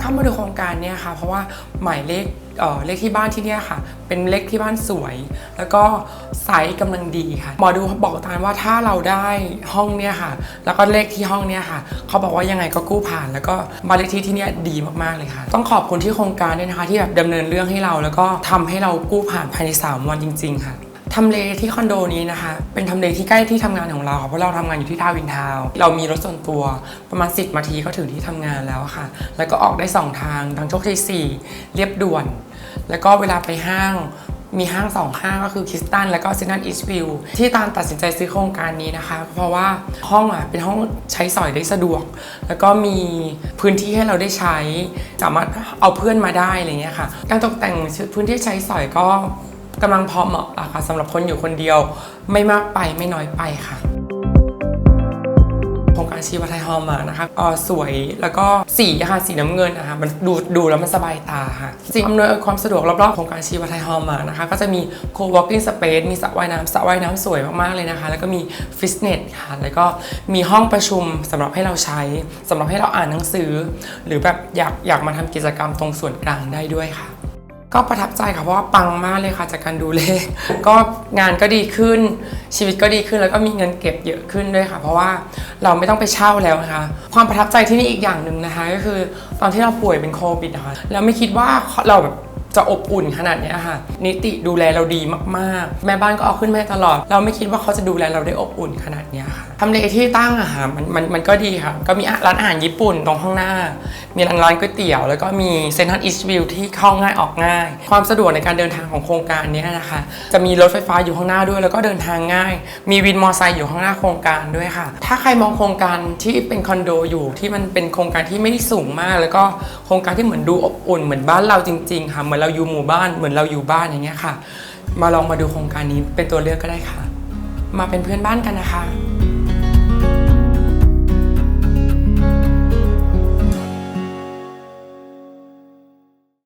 เข้ามาดูโครงการเนี่ยค่ะเพราะว่าหมายเลขเเลขที่บ้านที่เนี่ยค่ะ เป็นเลขที่บ้านสวย แล้วก็ไซส์กำลังดีค่ะหมอดูเขาบอกตานว่าถ้าเราได้ห้องเนี่ยค่ะ แล้วก็เลขที่ห้องเนี่ยค่ะ เขาบอกว่ายังไงก็กู้ผ่าน แล้วก็บ้านเลขที่ที่เนี่ยดีมากๆเลยค่ะ ต้องขอบคุณที่โครงการด้วยนะคะ ที่แบบดำเนินเรื่องให้เรา แล้วก็ทำให้เรากู้ผ่านภายใน 3 วันจริง ๆ ค่ะ ทำเลที่คอนโดนี้นะคะ เป็นทำเลที่ใกล้ที่ทำงานของเราค่ะเพราะเราทำงานอยู่ที่ทาวน์อินทาว์เรามีรถส่วนตัวประมาณ 10นาทีก็ถึงที่ทำงานแล้วค่ะ แล้วก็ออกได้ 2 ทางทางโชคชัย4เรียบด่วน แล้วก็เวลาไปห้างมีห้างสองห้างก็คือคิสตันแล้วก็เซนันอีสวิวที่ตามตัดสินใจซื้อโครงการนี้นะคะ เพราะว่าห้องอะเป็นห้องใช้สอยได้สะดวก แล้วก็มีพื้นที่ให้เราได้ใช้ สามารถเอาเพื่อนมาได้อะไรเงี้ยค่ะ การตกแต่งพื้นที่ใช้สอยก็ กำลังพอเหมาะอะค่ะสำหรับคนอยู่คนเดียวไม่มากไปไม่น้อยไปค่ะโครงการชีวไทยฮอลมานะคะอ่อสวยแล้วก็สีค่ะสีน้ำเงินนะคะมันดูดูแล้วมันสบายตาค่ะสิ่งอำนวยความสะดวกรอบๆโครงการชีวไทยฮอลมานะคะก็จะมี co-working space มีสระว่ายน้ำสระว่ายน้ำสวยมากๆเลยนะคะ แล้วก็มีฟิตเนสค่ะแล้วก็มีห้องประชุมสำหรับให้เราใช้สำหรับให้เราอ่านหนังสือ หรือแบบอยากอยากมาทำกิจกรรมตรงส่วนกลางได้ด้วยค่ะ ก็ประทับใจค่ะเพราะว่าปังมากเลยค่ะจากการดูเลข ก็งานก็ดีขึ้นชีวิตก็ดีขึ้นแล้วก็มีเงินเก็บเยอะขึ้นด้วยค่ะ เพราะว่าเราไม่ต้องไปเช่าแล้วนะคะความประทับใจที่นี่อีกอย่างหนึ่งนะคะ ก็คือตอนที่เราป่วยเป็นโควิดนะคะแล้วไม่คิดว่าเราแบบ จะอบอุ่นขนาดนี้ค่ะ นิติดูแลเราดีมากๆ แม่บ้านก็เอาขึ้นแม่ตลอด เราไม่คิดว่าเขาจะดูแลเราได้อบอุ่นขนาดนี้ค่ะทำเลที่ตั้งอะค่ะมันมันมันก็ดีค่ะ ก็มีร้านอาหารญี่ปุ่นตรงข้างหน้า มีร้านร้านก๋วยเตี๋ยว แล้วก็มีเซ็นทรัลอีสต์วิวที่เข้าง่ายออกง่าย ความสะดวกในการเดินทางของโครงการนี้นะคะ จะมีรถไฟฟ้าอยู่ข้างหน้าด้วย แล้วก็เดินทางง่าย มีวินมอเตอร์ไซค์อยู่ข้างหน้าโครงการด้วยค่ะ ถ้าใครมองโครงการที่เป็นคอนโดอยู่ที่มันเป็นโครงการที่ไม่ได้สูงมาก แล้วก็โครงการที่เหมือนดูอบอุ่นเหมือนบ้านเราจริง ๆ ค่ะเหมือนอนเราอยู่หมู่บ้านเหมือนเราอยู่บ้านอย่างเงี้ยค่ะ มาลองมาดูโครงการนี้เป็นตัวเลือกก็ได้ค่ะ มาเป็นเพื่อนบ้านกันนะคะ